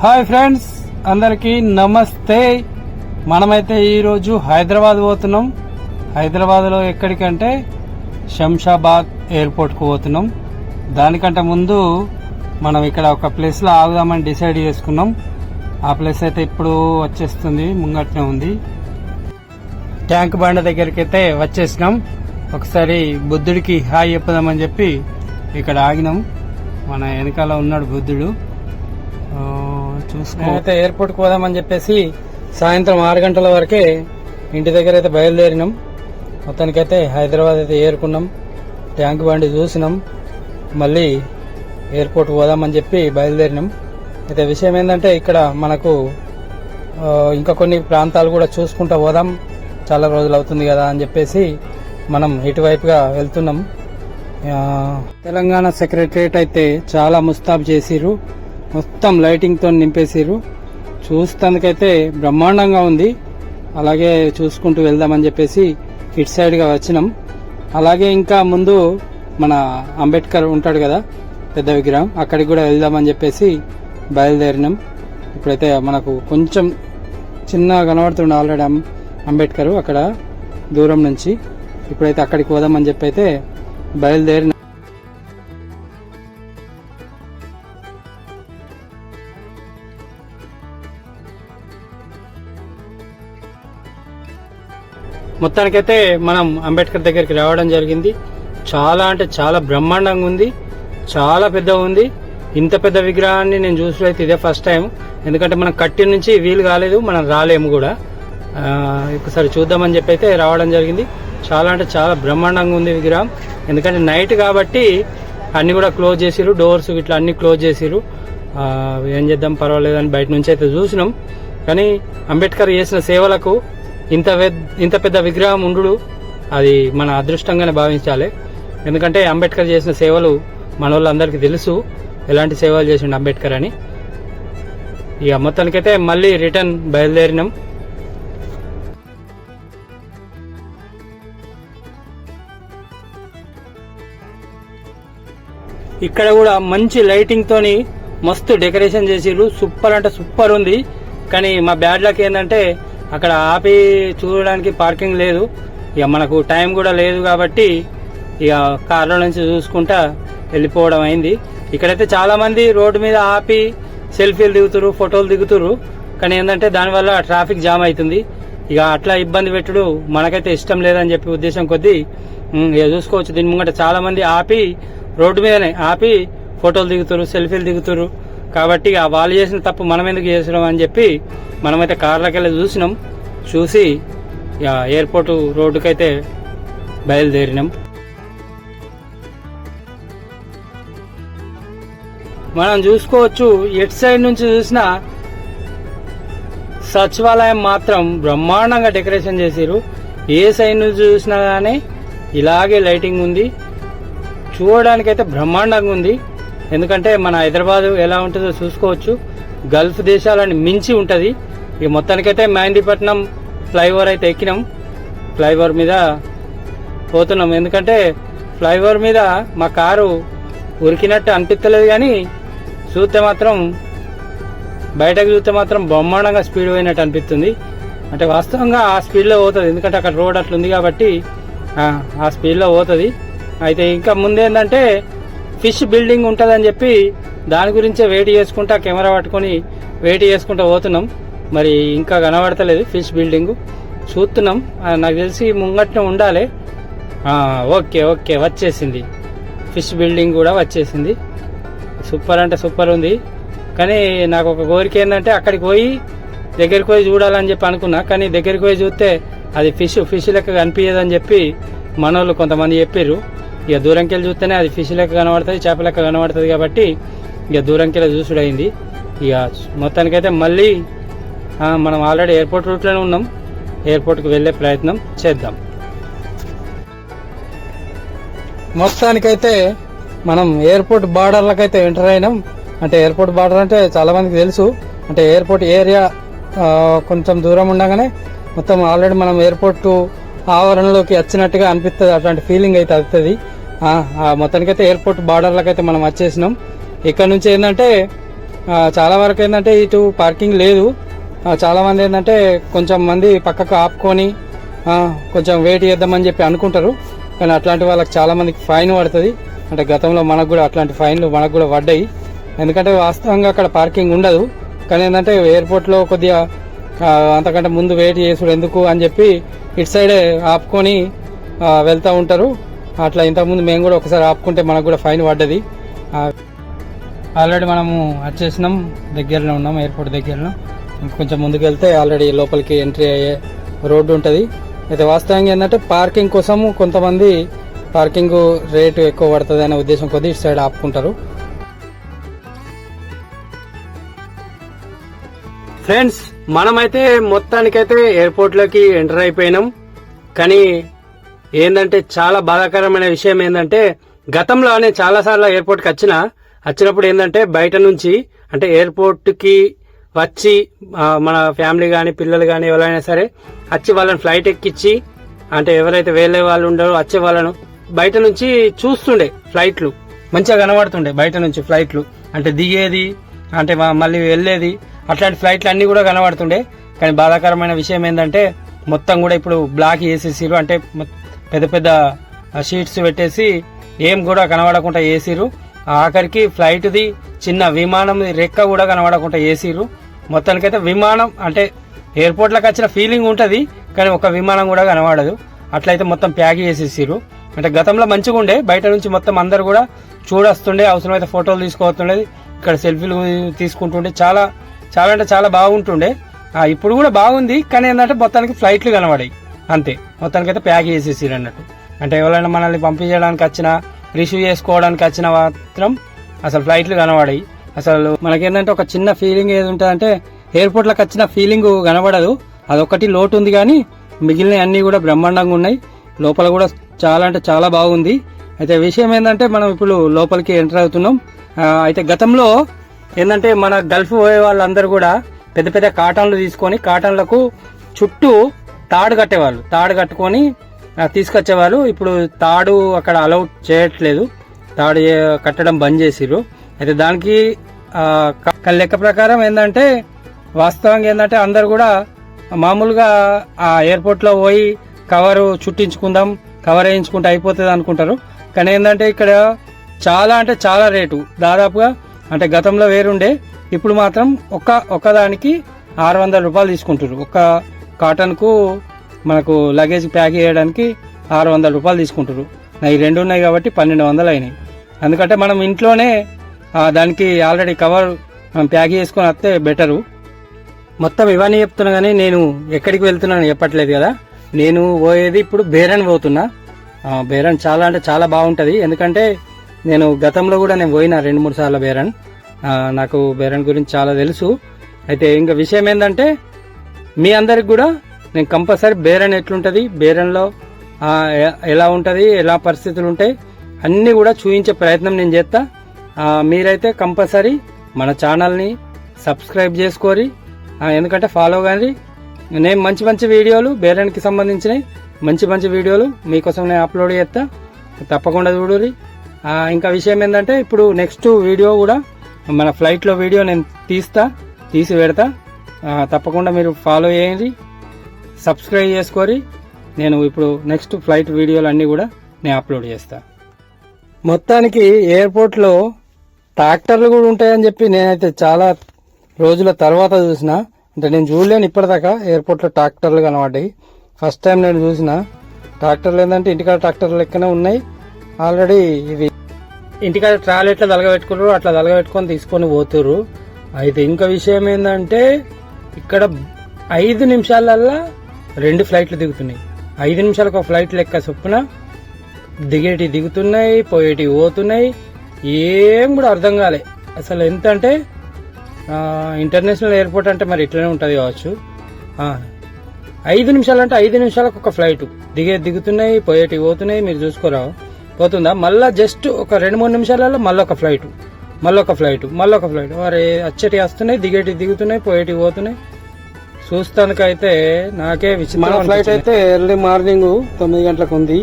Hi friends అందరికీ నమస్తే. మనమైతే ఈరోజు హైదరాబాద్ పోతున్నాం. హైదరాబాద్లో ఎక్కడికంటే శంషాబాద్ ఎయిర్పోర్ట్కు పోతున్నాం. దానికంటే ముందు మనం ఇక్కడ ఒక ప్లేస్లో ఆగుదామని డిసైడ్ చేసుకున్నాం. ఆ ప్లేస్ అయితే ఇప్పుడు వచ్చేస్తుంది ముంగట్నే ఉంది. ట్యాంక్ బండ దగ్గరికి అయితే వచ్చేసినాం. ఒకసారి బుద్ధుడికి హాయ్ చెప్పుదామని చెప్పి ఇక్కడ ఆగినాం. మన వెనకాల ఉన్నాడు బుద్ధుడు. చూసుకో. ఎయిర్పోర్ట్ పోదామని చెప్పేసి సాయంత్రం ఆరు గంటల వరకే ఇంటి దగ్గర అయితే బయలుదేరినాం. మొత్తానికైతే హైదరాబాద్ అయితే ఏరుకున్నాం. ట్యాంక్ బండి చూసినాం. మళ్ళీ ఎయిర్పోర్ట్ పోదామని చెప్పి బయలుదేరినాం. అయితే విషయం ఏంటంటే ఇక్కడ మనకు ఇంకా కొన్ని ప్రాంతాలు కూడా చూసుకుంటూ పోదాం. చాలా రోజులు అవుతుంది కదా అని చెప్పేసి మనం ఇటువైపుగా వెళ్తున్నాం. తెలంగాణ సెక్రటరేట్ అయితే చాలా ముస్తాబు చేసిరు మొత్తం లైటింగ్తో నింపేసారు నింపేసిరు చూస్తానికైతే బ్రహ్మాండంగా ఉంది. అలాగే చూసుకుంటూ వెళ్దామని చెప్పేసి ఇటు సైడ్గా వచ్చినాం. అలాగే ఇంకా ముందు మన అంబేద్కర్ ఉంటాడు కదా పెద్ద విగ్రహం అక్కడికి కూడా వెళ్దామని చెప్పేసి బయలుదేరినాం. ఇప్పుడైతే మనకు కొంచెం చిన్న కనబడుతుండే ఆల్రెడీ అంబేద్కర్ అక్కడ దూరం నుంచి. ఇప్పుడైతే అక్కడికి పోదామని చెప్పి అయితే బయలుదేరిన. మొత్తానికైతే మనం అంబేద్కర్ దగ్గరికి రావడం జరిగింది. చాలా అంటే చాలా బ్రహ్మాండంగా ఉంది. చాలా పెద్ద ఉంది. ఇంత పెద్ద విగ్రహాన్ని నేను చూసినైతే ఇదే ఫస్ట్ టైం ఎందుకంటే మనం కట్టి నుంచి వీలు కాలేదు మనం రాలేము కూడా. ఒకసారి చూద్దామని చెప్పి అయితే రావడం జరిగింది. చాలా అంటే చాలా బ్రహ్మాండంగా ఉంది విగ్రహం. ఎందుకంటే నైట్ కాబట్టి అన్ని కూడా క్లోజ్ చేసిరు డోర్స్ ఇట్లా అన్ని క్లోజ్ చేసిరు ఏం చేద్దాం పర్వాలేదు అని బయట నుంచి అయితే చూసినాం. కానీ అంబేద్కర్ చేసిన సేవలకు ఇంత పెద్ద ఇంత పెద్ద విగ్రహం ఉండు అది మన అదృష్టంగానే భావించాలి. ఎందుకంటే అంబేద్కర్ చేసిన సేవలు మన వాళ్ళందరికీ తెలుసు. ఎలాంటి సేవలు చేసిండు అంబేద్కర్ అని. ఇక మొత్తానికైతే మళ్ళీ రిటర్న్ బయలుదేరినాం. ఇక్కడ కూడా మంచి లైటింగ్ తోని మస్తు డెకరేషన్ చేసిర్రు. సూపర్ అంటే సూపర్ ఉంది. కానీ మా బ్యాడ్ లక్ ఏంటంటే అక్కడ ఆపి చూడడానికి పార్కింగ్ లేదు. ఇక మనకు టైం కూడా లేదు కాబట్టి ఇక కార్లో నుంచి చూసుకుంటా వెళ్ళిపోవడం అయింది. ఇక్కడైతే చాలామంది రోడ్డు మీద ఆపి సెల్ఫీలు దిగుతురు ఫోటోలు దిగుతురు. కానీ ఏంటంటే దానివల్ల ట్రాఫిక్ జామ్ అవుతుంది. ఇక అట్లా ఇబ్బంది పెట్టుడు మనకైతే ఇష్టం లేదని చెప్పి ఉద్దేశం కొద్దీ ఇక చూసుకోవచ్చు. దీని ముంగట చాలామంది ఆపి రోడ్డు మీదనే ఆపి ఫోటోలు దిగుతురు సెల్ఫీలు దిగుతురు. కాబట్టి ఇక వాళ్ళు చేసిన తప్పు మనం ఎందుకు చేసినాం అని చెప్పి మనమైతే కార్లకెళ్ళి వెళ్ళి చూసినాం. చూసి ఇక ఎయిర్పోర్ట్ రోడ్డుకైతే బయలుదేరినాం. మనం చూసుకోవచ్చు ఎటు సైడ్ నుంచి చూసినా సచివాలయం మాత్రం బ్రహ్మాండంగా డెకరేషన్ చేసిరు ఏ సైడ్ నుంచి చూసినా కానీ ఇలాగే లైటింగ్ ఉంది. చూడడానికైతే బ్రహ్మాండంగా ఉంది. ఎందుకంటే మన హైదరాబాద్ ఎలా ఉంటుందో చూసుకోవచ్చు. గల్ఫ్ దేశాలని మించి ఉంటుంది. ఇక మొత్తానికైతే మెహందీపట్నం ఫ్లైఓవర్ అయితే ఎక్కినాం. ఫ్లైఓవర్ మీద పోతున్నాం. ఎందుకంటే ఫ్లైఓవర్ మీద మా కారు ఉరికినట్టు అనిపించలేదు కానీ చూస్తే మాత్రం బయటకు చూస్తే మాత్రం బ్రహ్మాండంగా స్పీడ్ పోయినట్టు అనిపిస్తుంది. అంటే వాస్తవంగా ఆ స్పీడ్లో పోతుంది. ఎందుకంటే అక్కడ రోడ్ అట్లుంది కాబట్టి ఆ, ఆ స్పీడ్లో పోతుంది. అయితే ఇంకా ముందేంటంటే ఫిష్ బిల్డింగ్ ఉంటుందని చెప్పి దాని గురించే వెయిట్ చేసుకుంటా కెమెరా పట్టుకొని వెయిట్ చేసుకుంటూ పోతున్నాం. మరి ఇంకా కనబడతలేదు ఫిష్ బిల్డింగ్. చూస్తున్నాం. నాకు తెలిసి ముంగట్నే ఉండాలి. ఓకే ఓకే వచ్చేసింది. ఫిష్ బిల్డింగ్ కూడా వచ్చేసింది. సూపర్ అంటే సూపర్ ఉంది. కానీ నాకు ఒక కోరిక ఏంటంటే అక్కడికి పోయి దగ్గరికి పోయి చూడాలని చెప్పి అనుకున్నా. కానీ దగ్గరికి పోయి చూస్తే అది ఫిష్ ఫిష్ లెక్క కనిపించదని చెప్పి మనోళ్ళు కొంతమంది చెప్పారు ఇక దూరంకెళ్ళి చూస్తేనే అది ఫిష్ లెక్క కనబడుతుంది చేప లెక్క కనబడుతుంది కాబట్టి ఇక దూరంకెళ్ళి చూసుడైంది. ఇక మొత్తానికైతే మళ్ళీ మనం ఆల్రెడీ ఎయిర్పోర్ట్ రూట్లోనే ఉన్నాం. ఎయిర్పోర్ట్కి వెళ్ళే ప్రయత్నం చేద్దాం. మొత్తానికైతే మనం ఎయిర్పోర్ట్ బార్డర్లకైతే ఎంటర్ అయినాం. అంటే ఎయిర్పోర్ట్ బార్డర్ అంటే చాలా మందికి తెలుసు. అంటే ఎయిర్పోర్ట్ ఏరియా కొంచెం దూరం ఉండగానే మొత్తం ఆల్రెడీ మనం ఎయిర్పోర్ట్ ఆవరణలోకి వచ్చినట్టుగా అనిపిస్తుంది. అట్లాంటి ఫీలింగ్ అయితే అవుతుంది. మొత్తానికైతే ఎయిర్పోర్ట్ బార్డర్లకు అయితే మనం వచ్చేసినాం. ఇక్కడ నుంచి ఏంటంటే చాలా వరకు ఏంటంటే ఇటు పార్కింగ్ లేదు. చాలామంది చాలా మంది ఏంటంటే కొంచెం మంది పక్కకు ఆపుకొని కొంచెం వెయిట్ చేద్దామని చెప్పి అనుకుంటారు. కానీ అట్లాంటి వాళ్ళకి చాలా మందికి ఫైన్ పడుతుంది. అంటే గతంలో మనకు కూడా అట్లాంటి ఫైన్లు మనకు కూడా పడ్డాయి. ఎందుకంటే వాస్తవంగా అక్కడ పార్కింగ్ ఉండదు. కానీ ఏంటంటే ఎయిర్పోర్ట్లో కొద్దిగా అంతకంటే ముందు వెయిట్ చేసుడు ఎందుకు అని చెప్పి ఇటు సైడే ఆపుకొని వెళ్తూ ఉంటారు. అట్లా ఇంతకుముందు మేము కూడా ఒకసారి ఆపుకుంటే మనకు కూడా ఫైన్ పడ్డది. ఆల్రెడీ మనము వచ్చేసినాం దగ్గరలో ఉన్నాం ఎయిర్పోర్ట్ దగ్గరలో. కొంచెం ముందుకు వెళ్తే ఆల్రెడీ లోపలికి ఎంట్రీ అయ్యే రోడ్డు ఉంటుంది. అయితే వాస్తవంగా ఏంటంటే పార్కింగ్ కోసము కొంతమంది పార్కింగ్ రేటు ఎక్కువ పడుతుంది అనే ఉద్దేశం కొద్దీ ఇటు సైడ్ ఆపుకుంటారు. ఫ్రెండ్స్ మనమైతే మొత్తానికైతే ఎయిర్పోర్ట్లోకి ఎంటర్ అయిపోయినాం. కానీ ఏంటంటే చాలా బాధాకరమైన విషయం ఏంటంటే గతంలోనే చాలాసార్లు ఎయిర్పోర్ట్కి వచ్చిన వచ్చినప్పుడు ఏంటంటే బయట నుంచి అంటే ఎయిర్పోర్ట్కి వచ్చి మన ఫ్యామిలీ కానీ పిల్లలు కానీ ఎవరైనా సరే వచ్చి వాళ్ళని ఫ్లైట్ ఎక్కించి అంటే ఎవరైతే వేలే వాళ్ళు ఉండరో వచ్చే వాళ్ళను బయట నుంచి చూస్తుండే ఫ్లైట్లు. మంచిగా కనబడుతుండే బయట నుంచి ఫ్లైట్లు. అంటే దిగేది అంటే మళ్ళీ వెళ్ళేది అట్లాంటి ఫ్లైట్లు అన్నీ కూడా కనబడుతుండే. కానీ బాధాకరమైన విషయం ఏంటంటే మొత్తం కూడా ఇప్పుడు బ్లాక్ చేసేసారు అంటే పెద్ద పెద్ద షీట్స్ పెట్టేసి ఏం కూడా కనబడకుండా వేసిరు ఆఖరికి ఫ్లైట్ది చిన్న విమానం రెక్క కూడా కనబడకుండా వేసిరు మొత్తానికైతే విమానం అంటే ఎయిర్పోర్ట్లోకి వచ్చిన ఫీలింగ్ ఉంటుంది కానీ ఒక విమానం కూడా కనబడదు. అట్లయితే మొత్తం ప్యాక్ చేసేసిరు అంటే గతంలో మంచిగా ఉండే బయట నుంచి మొత్తం అందరు కూడా చూడొస్తుండే అవసరమైతే ఫోటోలు తీసుకోవస్తుండేది ఇక్కడ సెల్ఫీలు తీసుకుంటుండే. చాలా చాలా అంటే చాలా బాగుంటుండే. ఇప్పుడు కూడా బాగుంది కానీ ఏంటంటే మొత్తానికి ఫ్లైట్లు కనబడాయి. అంతే. మొత్తానికి అయితే ప్యాక్ చేసేసారు అన్నట్టు. అంటే ఎవరైనా మనల్ని పంపించడానికి వచ్చినా రిసీవ్ చేసుకోవడానికి వచ్చిన మాత్రం అసలు ఫ్లైట్లు కనబడాయి. అసలు మనకేంటంటే ఒక చిన్న ఫీలింగ్ ఏది ఉంటుందంటే ఎయిర్పోర్ట్లకు వచ్చిన ఫీలింగ్ కనబడదు. అదొకటి లోటు ఉంది కానీ మిగిలిన అన్నీ కూడా బ్రహ్మాండంగా ఉన్నాయి. లోపల కూడా చాలా అంటే చాలా బాగుంది. అయితే విషయం ఏంటంటే మనం ఇప్పుడు లోపలికి ఎంటర్ అవుతున్నాం. అయితే గతంలో ఏంటంటే మన గల్ఫ్ పోయే వాళ్ళందరూ కూడా పెద్ద పెద్ద కాటన్లు తీసుకొని కాటన్లకు చుట్టూ తాడు కట్టేవాళ్ళు. తాడు కట్టుకొని తీసుకొచ్చేవాళ్ళు. ఇప్పుడు తాడు అక్కడ అలౌ చేయట్లేదు. తాడు కట్టడం బంద్ చేసిర్రు. అయితే దానికి ఆ, లెక్క ప్రకారం ఏంటంటే వాస్తవంగా ఏంటంటే అందరు కూడా మామూలుగా ఆ ఎయిర్పోర్ట్లో పోయి కవరు చుట్టించుకుందాం కవర్ వేయించుకుంటే అయిపోతుంది అనుకుంటారు. కానీ ఏంటంటే ఇక్కడ చాలా అంటే చాలా రేటు. దాదాపుగా అంటే గతంలో వేరుండే. ఇప్పుడు మాత్రం ఒక ఒక్కదానికి ఆరు వందల రూపాయలు తీసుకుంటారు ఒక కాటన్కు మనకు లగేజ్ ప్యాక్ చేయడానికి ఆరు వందల రూపాయలు తీసుకుంటారు ఈ రెండు ఉన్నాయి కాబట్టి పన్నెండు వందలు అయినాయి. ఎందుకంటే మనం ఇంట్లోనే దానికి ఆల్రెడీ కవర్ మనం ప్యాక్ చేసుకొని వస్తే బెటరు. మొత్తం ఇవన్నీ చెప్తున్నా కానీ నేను ఎక్కడికి వెళ్తున్నాను చెప్పట్లేదు కదా. నేను పోయేది ఇప్పుడు బేరన్ పోతున్నా. బేరన్ చాలా అంటే చాలా బాగుంటుంది. ఎందుకంటే నేను గతంలో కూడా నేను పోయినా రెండు మూడు సార్లు బేరన్. నాకు బేరన్ గురించి చాలా తెలుసు. అయితే ఇంకా విషయం ఏంటంటే మీ అందరికి కూడా నేను కంపల్సరీ బేరన్ ఎట్లుంటుంది బేరన్లో ఎలా ఉంటుంది ఎలా పరిస్థితులు ఉంటాయి అన్నీ కూడా చూపించే ప్రయత్నం నేను చేస్తా. మీరైతే కంపల్సరీ మన ఛానల్ని సబ్స్క్రైబ్ చేసుకోరి ఎందుకంటే ఫాలో కానీ నేను మంచి మంచి వీడియోలు బేరానికి సంబంధించినవి మంచి మంచి వీడియోలు మీకోసం నేను అప్లోడ్ చేస్తా. తప్పకుండా చూడురి ఇంకా విషయం ఏంటంటే ఇప్పుడు నెక్స్ట్ వీడియో కూడా మన ఫ్లైట్లో వీడియో నేను తీస్తా తీసి పెడతా. తప్పకుండా మీరు ఫాలో చేయండి. సబ్స్క్రైబ్ చేసుకొని నేను ఇప్పుడు నెక్స్ట్ ఫ్లైట్ వీడియోలు అన్నీ కూడా నేను అప్లోడ్ చేస్తా. మొత్తానికి ఎయిర్పోర్ట్లో ట్రాక్టర్లు కూడా ఉంటాయని చెప్పి నేనైతే చాలా రోజుల తర్వాత చూసిన. అంటే నేను చూడలేను ఇప్పటిదాకా ఎయిర్పోర్ట్లో ట్రాక్టర్లు కనబడ్డాయి. ఫస్ట్ టైం నేను చూసిన. ట్రాక్టర్లు ఏంటంటే ఇంటికాడ ట్రాక్టర్లు లెక్కనే ఉన్నాయి. ఆల్రెడీ ఇవి ఇంటికాడ ట్రాలీ ఎట్లా తలగబెట్టుకున్నారు అట్లా తలగబెట్టుకొని తీసుకొని పోతురు అయితే ఇంకా విషయం ఏంటంటే ఇక్కడ ఐదు నిమిషాలల్లా రెండు ఫ్లైట్లు దిగుతున్నాయి. ఐదు నిమిషాలకు ఒక ఫ్లైట్ లెక్క చొప్పున దిగేటి దిగుతున్నాయి పోయేటి పోతున్నాయి. ఏం కూడా అర్థం కాలే. అసలు ఎంత అంటే ఇంటర్నేషనల్ ఎయిర్పోర్ట్ అంటే మరి ఇట్లనే ఉంటుంది కావచ్చు. ఐదు నిమిషాలు అంటే ఐదు నిమిషాలకు ఒక ఫ్లైట్ దిగే దిగుతున్నాయి పోయేటి పోతున్నాయి మీరు చూసుకోరా పోతుందా? మళ్ళా జస్ట్ ఒక రెండు మూడు నిమిషాలలో మళ్ళీ ఒక ఫ్లైట్. మళ్ళీ ఒక ఫ్లైట్ మళ్ళీ ఒక ఫ్లైట్ మరి అచ్చటి వస్తున్నాయి దిగేటి దిగుతున్నాయి పోయేటి పోతున్నాయి. చూస్తానికైతే నాకే విచిత్రం మన ఫ్లైట్ అయితే ఎర్లీ మార్నింగ్ తొమ్మిది గంటలకు ఉంది.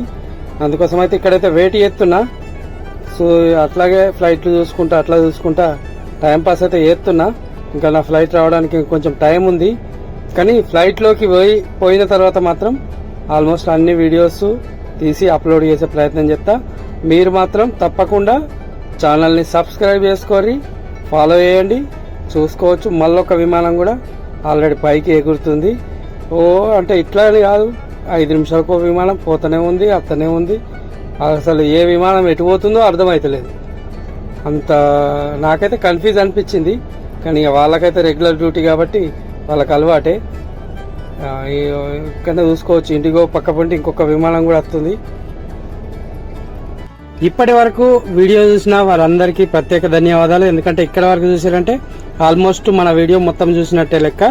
అందుకోసం అయితే ఇక్కడైతే వెయిట్ చేస్తున్నా సో అట్లాగే ఫ్లైట్లు చూసుకుంటా అట్లా చూసుకుంటా టైం పాస్ అయితే చేస్తున్నా ఇంకా నా ఫ్లైట్ రావడానికి కొంచెం టైం ఉంది. కానీ ఫ్లైట్లోకి పోయి పోయిన తర్వాత మాత్రం ఆల్మోస్ట్ అన్ని వీడియోస్ తీసి అప్లోడ్ చేసే ప్రయత్నం చేస్తా. మీరు మాత్రం తప్పకుండా ఛానల్ని సబ్స్క్రైబ్ చేసుకొని ఫాలో చేయండి. చూసుకోవచ్చు. మళ్ళొక విమానం కూడా ఆల్రెడీ పైకి ఎగురుతుంది. ఓ అంటే ఇట్లా అని కాదు. ఐదు నిమిషాలకు ఒక విమానం పోతూనే ఉంది అత్తనే ఉంది. అసలు ఏ విమానం ఎటు పోతుందో అర్థమవుతలేదు అంత నాకైతే కన్ఫ్యూజ్ అనిపించింది. కానీ ఇక వాళ్ళకైతే రెగ్యులర్ డ్యూటీ కాబట్టి వాళ్ళకి అలవాటే. ఇక్కడ చూసుకోవచ్చు. ఇండిగో పక్క పంటి ఇంకొక విమానం కూడా వస్తుంది. ఇప్పటి వరకు వీడియో చూసిన వారందరికీ ప్రత్యేక ధన్యవాదాలు. ఎందుకంటే ఇక్కడ వరకు చూసారంటే ఆల్మోస్ట్ మన వీడియో మొత్తం చూసినట్టే లెక్క.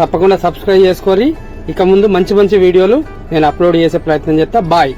తప్పకుండా సబ్స్క్రైబ్ చేసుకొని ఇక ముందు మంచి మంచి వీడియోలు నేను అప్లోడ్ చేసే ప్రయత్నం చేస్తా. బాయ్.